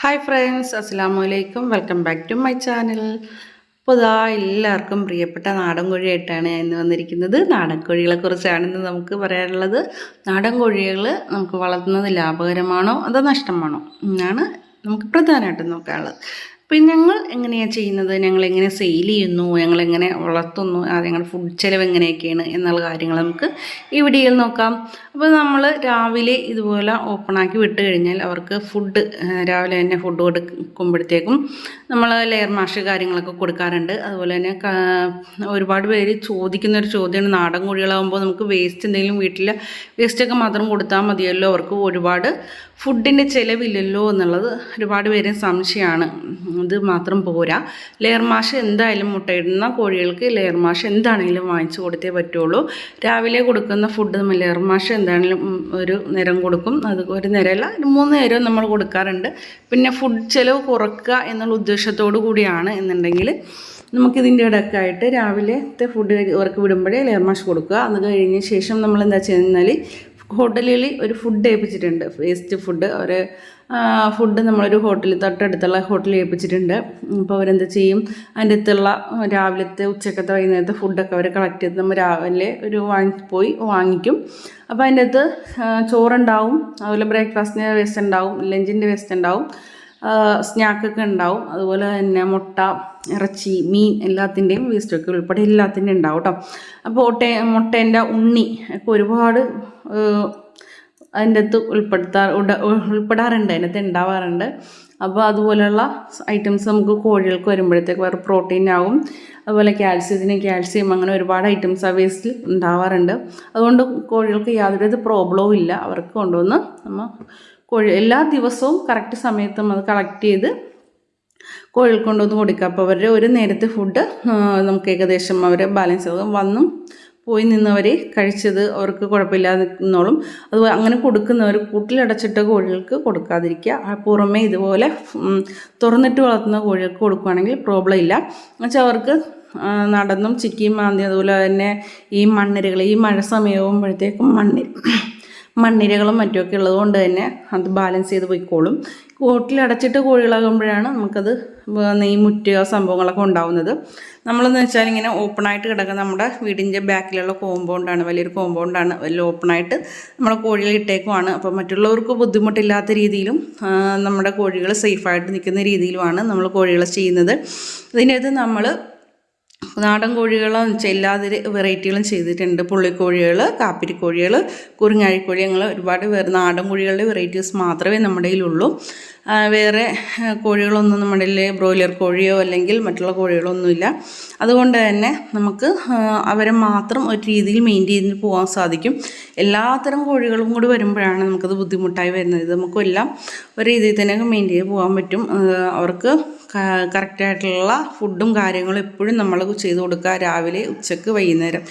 Hi friends അസ്സാം വലൈക്കും welcome back to my channel അപ്പോൾ ഇതാ എല്ലാവർക്കും പ്രിയപ്പെട്ട നാടൻ കോഴിയായിട്ടാണ് ഞാൻ ഇന്ന് വന്നിരിക്കുന്നത്. നാടൻ കോഴികളെ കുറിച്ചാണ് ഇന്ന് നമുക്ക് പറയാനുള്ളത്. നാടൻ കോഴികൾ നമുക്ക് വളർത്തുന്നത് ലാഭകരമാണോ അതോ നഷ്ടമാണോ? എന്നാണ് നമുക്ക് പ്രധാനമായിട്ടും നോക്കാനുള്ളത്. അപ്പം ഞങ്ങൾ എങ്ങനെയാണ് ചെയ്യുന്നത്? ഞങ്ങൾ എങ്ങനെ സെയിൽ ചെയ്യുന്നു? ഞങ്ങൾ എങ്ങനെ വളർത്തുന്നു ഞങ്ങളുടെ ഫുഡ് ചെലവ് എങ്ങനെയൊക്കെയാണ്? എന്നുള്ള കാര്യങ്ങൾ നമുക്ക് ഈ വീഡിയോയിൽ നോക്കാം. അപ്പോൾ നമ്മൾ രാവിലെ ഇതുപോലെ ഓപ്പണാക്കി വിട്ട് കഴിഞ്ഞാൽ അവർക്ക് ഫുഡ് രാവിലെ തന്നെ ഫുഡ് കൊടുക്കുമ്പോഴത്തേക്കും നമ്മൾ ലെയർ മാഷ് കാര്യങ്ങളൊക്കെ കൊടുക്കാറുണ്ട്. അതുപോലെ തന്നെ ഒരുപാട് പേര് ചോദിക്കുന്ന ഒരു ചോദ്യമാണ്. നാടൻ കോഴികളാകുമ്പോൾ നമുക്ക് വേസ്റ്റ് എന്തെങ്കിലും വീട്ടിലെ വേസ്റ്റൊക്കെ മാത്രം കൊടുത്താൽ മതിയല്ലോ. അവർക്ക് ഒരുപാട് ഫുഡിന്റെ ചിലവില്ലല്ലോ എന്നുള്ളത് ഒരുപാട് പേര് സംശയമാണ്. ഇത് മാത്രം പോരാ. ലെയർ മാഷ് എന്തായാലും മുട്ടയിടുന്ന കോഴികൾക്ക് ലെയർ മാഷ് എന്താണെങ്കിലും വാങ്ങിച്ചു കൊടുത്തേ പറ്റുള്ളൂ. രാവിലെ കൊടുക്കുന്ന ഫുഡ് നമ്മൾ ലെയർ മാഷ് എന്താണെങ്കിലും ഒരു നേരം കൊടുക്കും. അത് ഒരു നേരമല്ല മൂന്ന് നേരം നമ്മൾ കൊടുക്കാറുണ്ട്. പിന്നെ ഫുഡ് ചിലവ് കുറക്കുക എന്നുള്ള ഉദ്ദേശത്തോടു കൂടിയാണ് എന്നുണ്ടെങ്കിൽ നമുക്കിതിന്റെ ഇടക്കായിട്ട് രാവിലത്തെ ഫുഡ് ഇവർക്ക് വിടുമ്പോഴേ ലെയർ മാഷ് കൊടുക്കുക. അത് കഴിഞ്ഞ ശേഷം നമ്മൾ എന്താ ചെയ്യുന്നാൽ ഹോട്ടലിൽ ഒരു ഫുഡ് ഏൽപ്പിച്ചിട്ടുണ്ട്. വേസ്റ്റ് ഫുഡ് ഒരു ഫുഡ് നമ്മളൊരു ഹോട്ടലിൽ തൊട്ടടുത്തുള്ള ഹോട്ടലിൽ ഏൽപ്പിച്ചിട്ടുണ്ട്. അപ്പോൾ അവരെന്ത് ചെയ്യും? അതിന്റെ അടുത്തുള്ള രാവിലത്തെ ഉച്ചക്കത്തെ വൈകുന്നേരത്തെ ഫുഡൊക്കെ അവർ കളക്ട് ചെയ്ത് നമ്മൾ രാവിലെ ഒരു വാങ്ങി പോയി വാങ്ങിക്കും. അപ്പോൾ അതിന്റെ അകത്ത് ചോറുണ്ടാവും. അതുപോലെ ബ്രേക്ക്ഫാസ്റ്റിന്റെ വേസ്റ്റ് ഉണ്ടാവും ലഞ്ചിന്റെ വേസ്റ്റ് ഉണ്ടാവും സ്നാക്കൊക്കെ ഉണ്ടാവും. അതുപോലെ തന്നെ മുട്ട ഇറച്ചി മീൻ എല്ലാത്തിന്റെയും വേസ്റ്റൊക്കെ ഉൾപ്പെടെ എല്ലാത്തിന്റെയും ഉണ്ടാവും കേട്ടോ അപ്പോൾ മുട്ട മുട്ടേന്റെ ഉണ്ണി ഒക്കെ ഒരുപാട് അതിന്റെ അകത്ത് ഉൾപ്പെടുത്താ ഉൾപ്പെടാറുണ്ട്. അതിനകത്ത് ഉണ്ടാവാറുണ്ട്. അപ്പോൾ അതുപോലെയുള്ള ഐറ്റംസ് നമുക്ക് കോഴികൾക്ക് വരുമ്പോഴത്തേക്ക് വേറെ പ്രോട്ടീൻ ആവും. അതുപോലെ കാൽസ്യത്തിന് കാൽസ്യം അങ്ങനെ ഒരുപാട് ഐറ്റംസ് ആ വേസ്റ്റിൽ ഉണ്ടാവാറുണ്ട്. അതുകൊണ്ട് കോഴികൾക്ക് യാതൊരു പ്രോബ്ലവും ഇല്ല. അവർക്ക് കൊണ്ടുവന്ന് നമ്മൾ കോഴി എല്ലാ ദിവസവും കറക്റ്റ് സമയത്തും അത് കളക്ട് ചെയ്ത് കോഴികൾക്ക് കൊണ്ടുവന്ന് കൊടുക്കുക. അപ്പോൾ അവരുടെ ഒരു നേരത്തെ ഫുഡ് നമുക്ക് ഏകദേശം അവരെ ബാലൻസ് ആകും വന്നും. പോയി നിന്നവർ കഴിച്ചത് അവർക്ക് കുഴപ്പമില്ലാതെ നിന്നോളും അതുപോലെ അങ്ങനെ കൊടുക്കുന്നവർ കൂട്ടിലടച്ചിട്ട കോഴികൾക്ക് കൊടുക്കാതിരിക്കുക. പുറമേ ഇതുപോലെ തുറന്നിട്ട് വളർത്തുന്ന കോഴികൾക്ക് കൊടുക്കുകയാണെങ്കിൽ പ്രോബ്ലം ഇല്ല. എന്നുവെച്ചാൽ അവർക്ക് നടന്നും ചിക്കിയും മാന്തി അതുപോലെ തന്നെ ഈ മണ്ണിരകൾ ഈ മഴ സമയമാകുമ്പോഴത്തേക്കും മണ്ണിര മണ്ണിരകളും മറ്റുമൊക്കെ ഉള്ളതുകൊണ്ട് തന്നെ അത് ബാലൻസ് ചെയ്ത് പോയിക്കോളും. കൂട്ടിലടച്ചിട്ട് കോഴികളാകുമ്പോഴാണ് നമുക്കത് നെയ് നെയ്മുറ്റുക സംഭവങ്ങളൊക്കെ ഉണ്ടാവുന്നത്. നമ്മളെന്ന് വെച്ചാൽ ഇങ്ങനെ ഓപ്പണായിട്ട് കിടക്കുന്ന നമ്മുടെ വീടിന്റെ ബാക്കിലുള്ള കോമ്പൗണ്ടാണ് വലിയൊരു കോമ്പൗണ്ടാണ് വലിയ ഓപ്പണായിട്ട് നമ്മളെ കോഴികൾ ഇട്ടേക്കുവാണ്. അപ്പോൾ മറ്റുള്ളവർക്ക് ബുദ്ധിമുട്ടില്ലാത്ത രീതിയിലും നമ്മുടെ കോഴികൾ സേഫായിട്ട് നിൽക്കുന്ന രീതിയിലുമാണ് നമ്മൾ കോഴികളെ ചെയ്യുന്നത്. ഇതിനകത്ത് നമ്മൾ നാടൻ കോഴികളും ചെല്ലാതെ വെറൈറ്റികളും ചെയ്തിട്ടുണ്ട്. പുള്ളിക്കോഴികൾ കാപ്പിരിക്കോഴികൾ കുറുങ്ങാഴിക്കോഴി അങ്ങനെ ഒരുപാട് നാടൻ കോഴികളുടെ വെറൈറ്റീസ് മാത്രമേ നമ്മുടെ കയ്യിലുള്ളൂ. വേറെ കോഴികളൊന്നും നമ്മുടെ ബ്രോയിലർ കോഴിയോ അല്ലെങ്കിൽ മറ്റുള്ള കോഴികളൊന്നുമില്ല. അതുകൊണ്ട് തന്നെ നമുക്ക് അവരെ മാത്രം ഒരു രീതിയിൽ മെയിന്റെയിൻ ചെയ്ത് പോകാൻ സാധിക്കും. എല്ലാത്തരം കോഴികളും കൂടി വരുമ്പോഴാണ് നമുക്കത് ബുദ്ധിമുട്ടായി വരുന്നത്. നമുക്കെല്ലാം ഒരു രീതിയിൽ തന്നെ മെയിന്റെയിൻ ചെയ്ത് പോകാൻ പറ്റും. അവർക്ക് കറക്റ്റായിട്ടുള്ള ഫുഡും കാര്യങ്ങളും എപ്പോഴും നമ്മൾ ചെയ്ത് കൊടുക്കുക രാവിലെ ഉച്ചയ്ക്ക് വൈകുന്നേരം.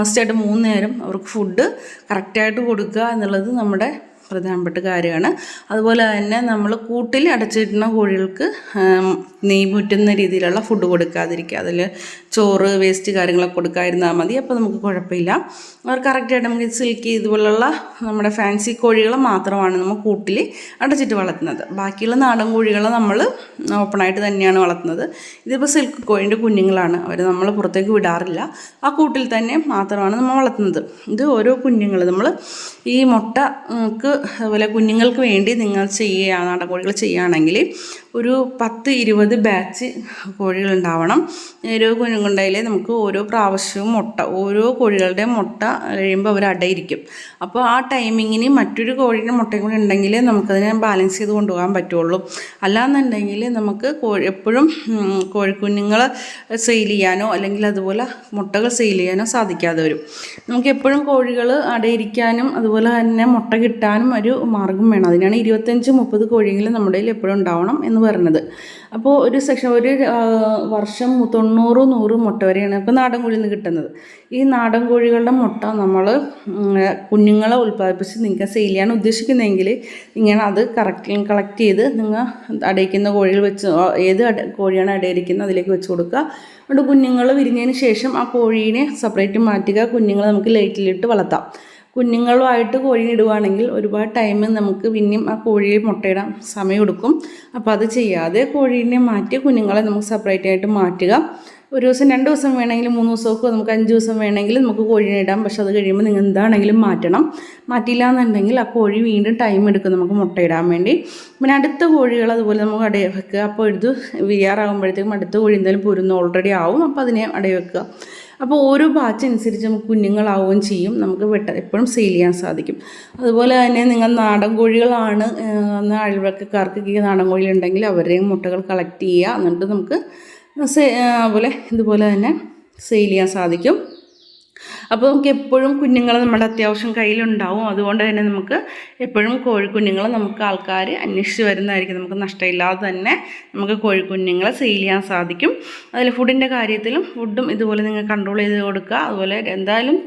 മസ്റ്റായിട്ട് മൂന്ന് നേരം അവർക്ക് ഫുഡ് കറക്റ്റായിട്ട് കൊടുക്കുക എന്നുള്ളത് നമ്മുടെ പ്രധാനപ്പെട്ട കാര്യമാണ്. അതുപോലെ തന്നെ നമ്മൾ കൂട്ടിൽ അടച്ചിടുന്ന കോഴികൾക്ക് ആം, നെയ് മുറ്റുന്ന രീതിയിലുള്ള ഫുഡ് കൊടുക്കാതിരിക്കുക. അതിൽ ചോറ് വേസ്റ്റ് കാര്യങ്ങളൊക്കെ കൊടുക്കാതിരുന്നാൽ മതി. അപ്പോൾ നമുക്ക് കുഴപ്പമില്ല. അവർ കറക്റ്റായിട്ട് നമുക്ക് സിൽക്കി ഇതുപോലുള്ള നമ്മുടെ ഫാൻസി കോഴികൾ മാത്രമാണ് നമ്മൾ കൂട്ടിൽ അടച്ചിട്ട് വളർത്തുന്നത്. ബാക്കിയുള്ള നാടൻ കോഴികളെ നമ്മൾ ഓപ്പണായിട്ട് തന്നെയാണ് വളർത്തുന്നത്. ഇതിപ്പോൾ സിൽക്ക് കോഴിന്റെ കുഞ്ഞുങ്ങളാണ്. അവർ നമ്മൾ പുറത്തേക്ക് വിടാറില്ല. ആ കൂട്ടിൽ തന്നെ മാത്രമാണ് നമ്മൾ വളർത്തുന്നത്. ഇത് ഓരോ കുഞ്ഞുങ്ങൾ നമ്മൾ ഈ മുട്ട നമുക്ക് അതുപോലെ കുഞ്ഞുങ്ങൾക്ക് വേണ്ടി നിങ്ങൾ ചെയ്യുക നാടൻ കോഴികൾ ചെയ്യുകയാണെങ്കിൽ ഒരു പത്ത് ഇരുപത് ബാച്ച് കോഴികളുണ്ടാവണം. ഓരോ കുഞ്ഞുങ്ങളുണ്ടായാലേ നമുക്ക് ഓരോ പ്രാവശ്യവും മുട്ട ഓരോ കോഴികളുടെ മുട്ട കഴിയുമ്പോൾ അവർ അടയിരിക്കും. അപ്പോൾ ആ ടൈമിങ്ങിന് മറ്റൊരു കോഴിയുടെ മുട്ടയും കൂടി ഉണ്ടെങ്കിൽ നമുക്കതിനെ ബാലൻസ് ചെയ്ത് കൊണ്ടുപോകാൻ പറ്റുള്ളൂ. അല്ലാന്നുണ്ടെങ്കിൽ നമുക്ക് കോഴി എപ്പോഴും കോഴിക്കുഞ്ഞുങ്ങൾ സെയിൽ ചെയ്യാനോ അല്ലെങ്കിൽ അതുപോലെ മുട്ടകൾ സെയിൽ ചെയ്യാനോ സാധിക്കാതെ വരും. നമുക്ക് എപ്പോഴും കോഴികൾ അടയിരിക്കാനും അതുപോലെ തന്നെ മുട്ട കിട്ടാനും ഒരു മാർഗം വേണം. അതിനാണ് ഇരുപത്തഞ്ച് മുപ്പത് കോഴിയെങ്കിലും നമ്മുടെ കയ്യിൽ എപ്പോഴും ഉണ്ടാവണം എന്ന് പറയുന്നത് അപ്പോൾ ഒരു സെക്ഷൻ ഒരു വർഷം തൊണ്ണൂറ് നൂറ് മുട്ട വരെയാണ് ഇപ്പോൾ നാടൻ കോഴിയിൽ നിന്ന് കിട്ടുന്നത്. ഈ നാടൻ കോഴികളുടെ മുട്ട നമ്മൾ കുഞ്ഞുങ്ങളെ ഉൽപ്പാദിപ്പിച്ച് നിങ്ങൾക്ക് സെയിൽ ചെയ്യാൻ ഉദ്ദേശിക്കുന്നതെങ്കിൽ ഇങ്ങനെ അത് കറക്റ്റ് കളക്ട് ചെയ്ത് നിങ്ങൾ അടയിക്കുന്ന കോഴികൾ വെച്ച് ഏത് കോഴിയാണ് അടയിരിക്കുന്നത് അതിലേക്ക് വെച്ച് കൊടുക്കുക. അതുകൊണ്ട് കുഞ്ഞുങ്ങൾ വിരിഞ്ഞതിന് ശേഷം ആ കോഴീനെ സെപ്പറേറ്റ് മാറ്റുക. കുഞ്ഞുങ്ങളെ നമുക്ക് ലൈറ്റിലിട്ട് വളർത്താം. കുഞ്ഞുങ്ങളുമായിട്ട് കോഴി ഇടുവാണെങ്കിൽ ഒരുപാട് ടൈം നമുക്ക് പിന്നെയും ആ കോഴിയെ മുട്ടയിടാൻ സമയം എടുക്കും അപ്പോൾ അത് ചെയ്യാതെ കോഴീനെ മാറ്റി കുഞ്ഞുങ്ങളെ നമുക്ക് സെപ്പറേറ്റ് ആയിട്ട് മാറ്റുക. ഒരു ദിവസം രണ്ട് ദിവസം വേണമെങ്കിൽ മൂന്ന് ദിവസമൊക്കെ നമുക്ക് അഞ്ച് ദിവസം വേണമെങ്കിൽ നമുക്ക് കോഴീനെ ഇടാം. പക്ഷെ അത് കഴിയുമ്പോൾ നിങ്ങൾ എന്താണെങ്കിലും മാറ്റണം. മാറ്റിയില്ല എന്നുണ്ടെങ്കിൽ ആ കോഴി വീണ്ടും ടൈം എടുക്കും നമുക്ക് മുട്ടയിടാൻ വേണ്ടി. പിന്നെ അടുത്ത കോഴികൾ അതുപോലെ നമുക്ക് അടയ വെക്കുക. അപ്പോൾ ഇത് വിയാറാകുമ്പോഴത്തേക്കും അടുത്ത കോഴി എന്തായാലും പൊരുന്ന് ഓൾറെഡി ആവും. അപ്പോൾ അതിനെ അടയ വെക്കുക. അപ്പോൾ ഓരോ ബാച്ച് അനുസരിച്ച് നമുക്ക് കുഞ്ഞുങ്ങളാവുകയും ചെയ്യും. നമുക്ക് വെട്ട എപ്പോഴും സെയിൽ ചെയ്യാൻ സാധിക്കും. അതുപോലെ തന്നെ നിങ്ങൾ നാടൻ കോഴികളാണ് എന്ന അയൽവക്കക്കാർക്ക് നാടൻ കോഴികളുണ്ടെങ്കിൽ അവരുടെയും മുട്ടകൾ കളക്ട് ചെയ്യുക. എന്നിട്ട് നമുക്ക് അതുപോലെ ഇതുപോലെ തന്നെ സെയിൽ ചെയ്യാൻ സാധിക്കും. അപ്പോൾ നമുക്ക് എപ്പോഴും കുഞ്ഞുങ്ങൾ നമ്മുടെ അത്യാവശ്യം കയ്യിലുണ്ടാവും. അതുകൊണ്ട് തന്നെ നമുക്ക് എപ്പോഴും കോഴിക്കുഞ്ഞുങ്ങൾ നമുക്ക് ആൾക്കാർ അന്വേഷിച്ച് വരുന്നതായിരിക്കും. നമുക്ക് നഷ്ടമില്ലാതെ തന്നെ നമുക്ക് കോഴിക്കുഞ്ഞുങ്ങളെ സെയിൽ ചെയ്യാൻ സാധിക്കും. അതിൽ ഫുഡിന്റെ കാര്യത്തിലും ഫുഡും ഇതുപോലെ നിങ്ങൾ കൺട്രോൾ ചെയ്ത് കൊടുക്കുക. അതുപോലെ എന്തായാലും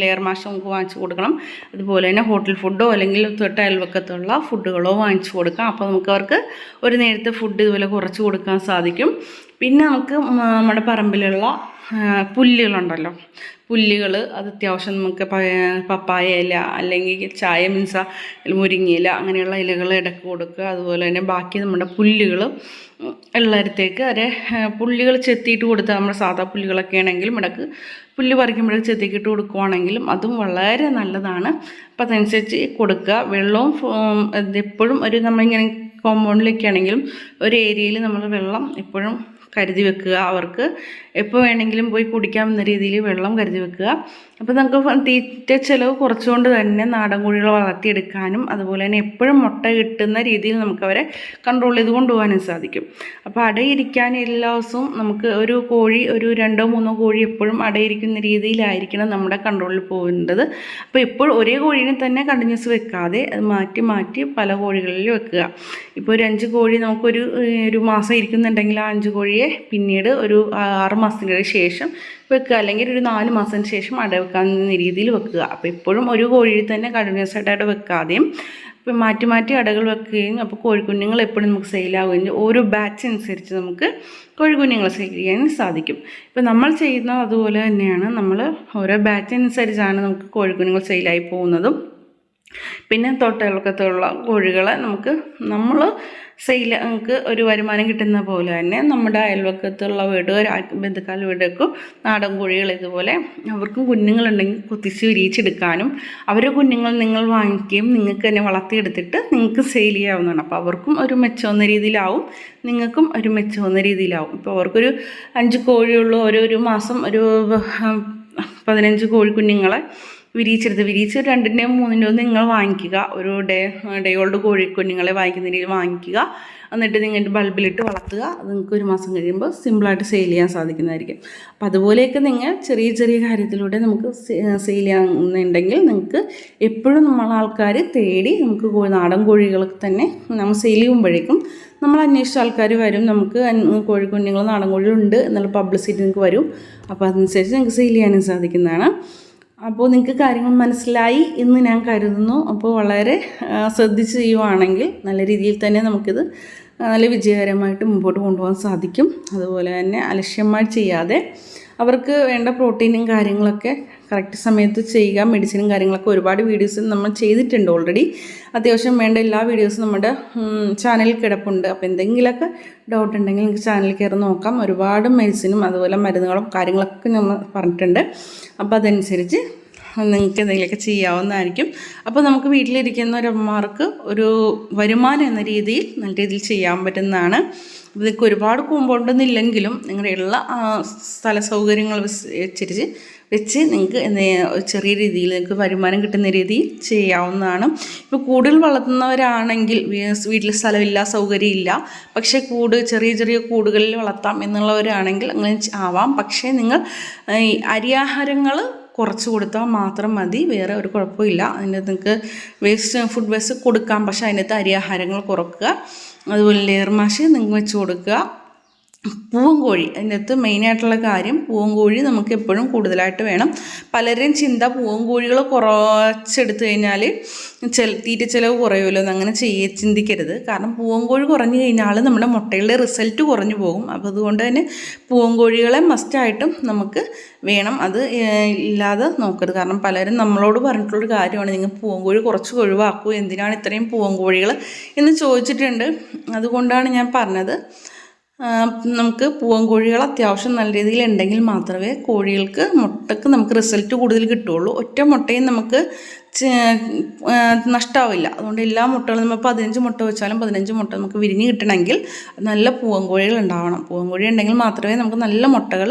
ലെയർ മാഷം നമുക്ക് വാങ്ങിച്ചു കൊടുക്കണം. അതുപോലെ തന്നെ ഹോട്ടൽ ഫുഡോ അല്ലെങ്കിൽ തൊട്ട് അയൽവക്കത്തുള്ള ഫുഡുകളോ വാങ്ങിച്ചു കൊടുക്കാം. അപ്പോൾ നമുക്ക് അവർക്ക് ഒരു നേരത്തെ ഫുഡ് ഇതുപോലെ കുറച്ച് കൊടുക്കാൻ സാധിക്കും. പിന്നെ നമുക്ക് നമ്മുടെ പറമ്പിലുള്ള പുല്ലുകളുണ്ടല്ലോ. പുല്ലുകൾ അത് അത്യാവശ്യം നമുക്ക് പപ്പായ ഇല അല്ലെങ്കിൽ ചായ മീൻസ മുരിങ്ങയില അങ്ങനെയുള്ള ഇലകൾ ഇടയ്ക്ക് കൊടുക്കുക. അതുപോലെ തന്നെ ബാക്കി നമ്മുടെ പുല്ലുകൾ ഉള്ളിടത്തേക്ക് അരെ പുല്ലുകൾ ചെത്തിയിട്ട് കൊടുത്താൽ നമ്മുടെ സാധാ പുല്ലുകളൊക്കെ ആണെങ്കിലും ഇടയ്ക്ക് പുല്ല് പറിക്കുമ്പോഴേക്ക് ചെത്തിക്കിട്ട് കൊടുക്കുവാണെങ്കിലും അതും വളരെ നല്ലതാണ്. അപ്പം അതനുസരിച്ച് കൊടുക്കുക. വെള്ളവും എപ്പോഴും ഒരു നമ്മളിങ്ങനെ കോമ്പൗണ്ടിലൊക്കെ ആണെങ്കിലും ഒരു ഏരിയയിൽ നമ്മൾ വെള്ളം എപ്പോഴും കരുതി വെക്കുക. അവർക്ക് എപ്പോൾ വേണമെങ്കിലും പോയി കുടിക്കാമെന്ന രീതിയിൽ വെള്ളം കരുതി വെക്കുക. അപ്പോൾ നമുക്ക് തീറ്റ ചിലവ് കുറച്ചുകൊണ്ട് തന്നെ നാടൻ കോഴികളെ വളർത്തിയെടുക്കാനും അതുപോലെ തന്നെ എപ്പോഴും മുട്ട കിട്ടുന്ന രീതിയിൽ നമുക്കവരെ കൺട്രോൾ ചെയ്ത് കൊണ്ടുപോകാനും സാധിക്കും. അപ്പോൾ അടയിരിക്കാൻ എല്ലാ ദിവസവും നമുക്ക് ഒരു കോഴി ഒരു രണ്ടോ മൂന്നോ കോഴി എപ്പോഴും അടയിരിക്കുന്ന രീതിയിലായിരിക്കണം നമ്മുടെ കൺട്രോളിൽ പോകേണ്ടത്. അപ്പോൾ എപ്പോഴും ഒരേ കോഴീനെ തന്നെ കണ്ടിന്യൂസ് വെക്കാതെ അത് മാറ്റി മാറ്റി പല കോഴികളിൽ വെക്കുക. ഇപ്പോൾ ഒരു അഞ്ച് കോഴി നമുക്കൊരു ഒരു മാസം ഇരിക്കുന്നുണ്ടെങ്കിൽ ആ അഞ്ച് കോഴിയെ പിന്നീട് ഒരു ആറ് മാസത്തിന് ശേഷം വെക്കുക. അല്ലെങ്കിൽ ഒരു നാല് മാസത്തിന് ശേഷം അട വെക്കാവുന്ന രീതിയിൽ വെക്കുക. അപ്പോൾ ഇപ്പോഴും ഒരു കോഴിയിൽ തന്നെ കണ്ടിന്യൂസ് ആയിട്ട് അട വെക്കാതെയും ഇപ്പം മാറ്റി മാറ്റി അടകൾ വെക്കുകയും അപ്പോൾ കോഴിക്കുഞ്ഞുങ്ങൾ എപ്പോഴും നമുക്ക് സെയിലാവുകയും ഓരോ ബാച്ച് അനുസരിച്ച് നമുക്ക് കോഴിക്കുഞ്ഞുങ്ങൾ സെയിൽ ചെയ്യാൻ സാധിക്കും. ഇപ്പം നമ്മൾ ചെയ്യുന്ന അതുപോലെ തന്നെയാണ്. നമ്മൾ ഓരോ ബാച്ച് അനുസരിച്ചാണ് നമുക്ക് കോഴിക്കുഞ്ഞുങ്ങൾ സെയിലായി പോകുന്നതും. പിന്നെ തൊട്ടയൽക്കത്തുള്ള കോഴികളെ നമുക്ക് നമ്മൾ സെയിൽ നമുക്ക് ഒരു വരുമാനം കിട്ടുന്ന പോലെ തന്നെ നമ്മുടെ അയൽവക്കത്തുള്ള വീട് ബന്ധുക്കാൽ വീടൊക്കെ നാടൻ കോഴികൾ ഇതുപോലെ അവർക്കും കുഞ്ഞുങ്ങളുണ്ടെങ്കിൽ കുത്തിച്ച് വിരിയിച്ചെടുക്കാനും അവരെ കുഞ്ഞുങ്ങൾ നിങ്ങൾ വാങ്ങിക്കുകയും നിങ്ങൾക്ക് തന്നെ വളർത്തിയെടുത്തിട്ട് നിങ്ങൾക്ക് സെയിൽ ചെയ്യാവുന്നതാണ്. അപ്പോൾ അവർക്കും ഒരു മെച്ചമെന്ന രീതിയിലാവും നിങ്ങൾക്കും ഒരു മെച്ചമെന്ന രീതിയിലാവും. ഇപ്പോൾ അവർക്കൊരു അഞ്ച് കോഴിയുള്ളൂ ഒരു ഒരു മാസം ഒരു പതിനഞ്ച് കോഴിക്കുഞ്ഞുങ്ങളെ വിരിയിച്ചെടുത്ത്. വിരിയിച്ച് രണ്ടിന്റെയും മൂന്നിന്റെയും നിങ്ങൾ വാങ്ങിക്കുക. ഒരു ഡേ ഡേ ഓൾഡ് കോഴിക്കുഞ്ഞുങ്ങളെ വാങ്ങിക്കുന്ന രീതിയിൽ വാങ്ങിക്കുക. എന്നിട്ട് നിങ്ങളുടെ ബൾബിലിട്ട് വളർത്തുക. അത് നിങ്ങൾക്ക് ഒരു മാസം കഴിയുമ്പോൾ സിമ്പിളായിട്ട് സെയിൽ ചെയ്യാൻ സാധിക്കുന്നതായിരിക്കും. അപ്പോൾ അതുപോലെയൊക്കെ നിങ്ങൾ ചെറിയ ചെറിയ കാര്യത്തിലൂടെ നമുക്ക് സെയിൽ ചെയ്യാന്നുണ്ടെങ്കിൽ നിങ്ങൾക്ക് എപ്പോഴും നമ്മൾ ആൾക്കാർ തേടി നമുക്ക് നാടൻ കോഴികൾക്ക് തന്നെ നമ്മൾ സെയിൽ ചെയ്യുമ്പോഴേക്കും നമ്മൾ അന്വേഷിച്ച ആൾക്കാർ വരും. നമുക്ക് കോഴിക്കുഞ്ഞുങ്ങൾ നാടൻ കോഴികളുണ്ട് എന്നുള്ള പബ്ലിസിറ്റി നിങ്ങൾക്ക് വരും. അപ്പോൾ അതനുസരിച്ച് നിങ്ങൾക്ക് സെയിൽ ചെയ്യാനും സാധിക്കുന്നതാണ്. അപ്പോൾ നിങ്ങൾക്ക് കാര്യങ്ങൾ മനസ്സിലായി എന്ന് ഞാൻ കരുതുന്നു. അപ്പോൾ വളരെ ശ്രദ്ധിച്ച് ചെയ്യുവാണെങ്കിൽ നല്ല രീതിയിൽ തന്നെ നമുക്കിത് നല്ല വിജയകരമായിട്ട് മുമ്പോട്ട് കൊണ്ടുപോകാൻ സാധിക്കും. അതുപോലെ തന്നെ അലക്ഷ്യമായി ചെയ്യാതെ അവർക്ക് വേണ്ട പ്രോട്ടീനും കാര്യങ്ങളൊക്കെ കറക്റ്റ് സമയത്ത് ചെയ്യുക. മെഡിസിനും കാര്യങ്ങളൊക്കെ ഒരുപാട് വീഡിയോസ് നമ്മൾ ചെയ്തിട്ടുണ്ട് ഓൾറെഡി അത്യാവശ്യം വേണ്ട എല്ലാ വീഡിയോസും നമ്മുടെ ചാനലിൽ കിടപ്പുണ്ട്. അപ്പോൾ എന്തെങ്കിലുമൊക്കെ ഡൗട്ട് ഉണ്ടെങ്കിൽ നിങ്ങൾക്ക് ചാനലിൽ കയറി നോക്കാം. ഒരുപാട് മെഡിസിനും അതുപോലെ മരുന്നുകളും കാര്യങ്ങളൊക്കെ നമ്മൾ പറഞ്ഞിട്ടുണ്ട്. അപ്പോൾ അതനുസരിച്ച് നിങ്ങൾക്ക് എന്തെങ്കിലുമൊക്കെ ചെയ്യാവുന്നതായിരിക്കും. അപ്പോൾ നമുക്ക് വീട്ടിലിരിക്കുന്ന ഒരു അമ്മമാർക്ക് ഒരു വരുമാനം എന്ന രീതിയിൽ നല്ല രീതിയിൽ ചെയ്യാൻ പറ്റുന്നതാണ്. നിങ്ങൾക്ക് ഒരുപാട് കൂമ്പുണ്ടെന്നില്ലെങ്കിലും നിങ്ങളുടെ ഉള്ള സ്ഥല സൗകര്യങ്ങൾ വെച്ചിരിച്ച് വെച്ച് നിങ്ങൾക്ക് ചെറിയ രീതിയിൽ നിങ്ങൾക്ക് വരുമാനം കിട്ടുന്ന രീതിയിൽ ചെയ്യാവുന്നതാണ്. ഇപ്പോൾ കൂടുതൽ വളർത്തുന്നവരാണെങ്കിൽ വീട്ടിൽ സ്ഥലമില്ല സൗകര്യമില്ല. പക്ഷേ കൂട് ചെറിയ ചെറിയ കൂടുകളിൽ വളർത്താം എന്നുള്ളവരാണെങ്കിൽ അങ്ങനെ ആവാം. പക്ഷേ നിങ്ങൾ അരിയാഹാരങ്ങൾ കുറച്ച് കൊടുത്താൽ മാത്രം മതി. വേറെ ഒരു കുഴപ്പമില്ല. അതിന്റെ നിങ്ങൾക്ക് വേസ്റ്റ് ഫുഡ് വേസ്റ്റ് കൊടുക്കാം. പക്ഷേ അതിനകത്ത് അരിയാഹാരങ്ങൾ കുറക്കുക. അതുപോലെ ലെയർ മാഷ് നിങ്ങൾ വെച്ച് കൊടുക്കുക. പൂവൻകോഴി. അതിനകത്ത് മെയിനായിട്ടുള്ള കാര്യം പൂവൻകോഴി നമുക്ക് എപ്പോഴും കൂടുതലായിട്ട് വേണം. പലരും ചിന്ത പൂവൻകോഴികൾ കുറച്ചെടുത്ത് കഴിഞ്ഞാൽ ചെൽ തീറ്റ ചിലവ് കുറയുമല്ലോ എന്ന് അങ്ങനെ ചെയ്യ ചിന്തിക്കരുത്. കാരണം പൂവൻകോഴി കുറഞ്ഞു കഴിഞ്ഞാൽ നമ്മുടെ മുട്ടകളുടെ റിസൾട്ട് കുറഞ്ഞു പോകും. അപ്പോൾ അതുകൊണ്ട് തന്നെ പൂവൻകോഴികളെ മസ്റ്റായിട്ടും നമുക്ക് വേണം. അത് ഇല്ലാതെ നോക്കരുത്. കാരണം പലരും നമ്മളോട് പറഞ്ഞിട്ടുള്ളൊരു കാര്യമാണ് നിങ്ങൾ പൂവൻകോഴി കുറച്ച് ഒഴിവാക്കൂ എന്തിനാണ് ഇത്രയും പൂവൻകോഴികൾ എന്ന് ചോദിച്ചിട്ടുണ്ട്. അതുകൊണ്ടാണ് ഞാൻ പറഞ്ഞത്. ആ, പൂവൻ കോഴികൾ അത്യാവശ്യം നല്ല രീതിയിൽ ഉണ്ടെങ്കിൽ മാത്രമേ കോഴികൾക്ക് മുട്ടക്ക് നമുക്ക് റിസൾട്ട് കൂടുതൽ കിട്ടുള്ളൂ ഒറ്റ മുട്ടയും നമുക്ക് നഷ്ടാവില്ല. അതുകൊണ്ട് എല്ലാ മുട്ടകളും നമ്മൾ പതിനഞ്ച് മുട്ട വെച്ചാലും പതിനഞ്ച് മുട്ട നമുക്ക് വിരിഞ്ഞ് കിട്ടണമെങ്കിൽ നല്ല പൂവൻ കോഴികൾ ഉണ്ടാവണം. പൂവൻ കോഴി ഉണ്ടെങ്കിൽ മാത്രമേ നമുക്ക് നല്ല മുട്ടകൾ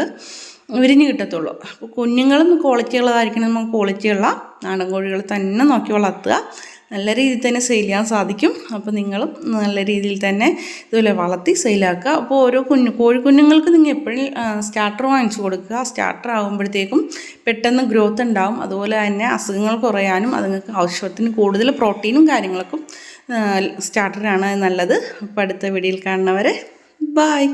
വിരിഞ്ഞ് കിട്ടത്തുള്ളൂ. അപ്പോൾ കുഞ്ഞുങ്ങളും ക്വാളിറ്റി ഉള്ളതായിരിക്കണം. നമുക്ക് ക്വാളിറ്റിയുള്ള നാടൻ കോഴികൾ തന്നെ നോക്കി വളർത്തുക. നല്ല രീതിയിൽ തന്നെ സെയിൽ ചെയ്യാൻ സാധിക്കും. അപ്പോൾ നിങ്ങളും നല്ല രീതിയിൽ തന്നെ ഇതുപോലെ വളർത്തി സെയിലാക്കുക അപ്പോൾ ഓരോ കുഞ്ഞു കോഴിക്കുഞ്ഞുങ്ങൾക്ക് നിങ്ങൾ എപ്പോഴും സ്റ്റാർട്ടർ വാങ്ങിച്ചു കൊടുക്കുക. സ്റ്റാർട്ടർ ആകുമ്പോഴത്തേക്കും പെട്ടെന്ന് ഗ്രോത്ത് ഉണ്ടാവും. അതുപോലെ തന്നെ അസുഖങ്ങൾ കുറയാനും അതുങ്ങൾക്ക് ആവശ്യത്തിന് കൂടുതൽ പ്രോട്ടീനും കാര്യങ്ങൾക്കും സ്റ്റാർട്ടറാണ് നല്ലത്. അപ്പോൾ അടുത്ത വീഡിയോയിൽ കാണുന്നവരെ ബായ്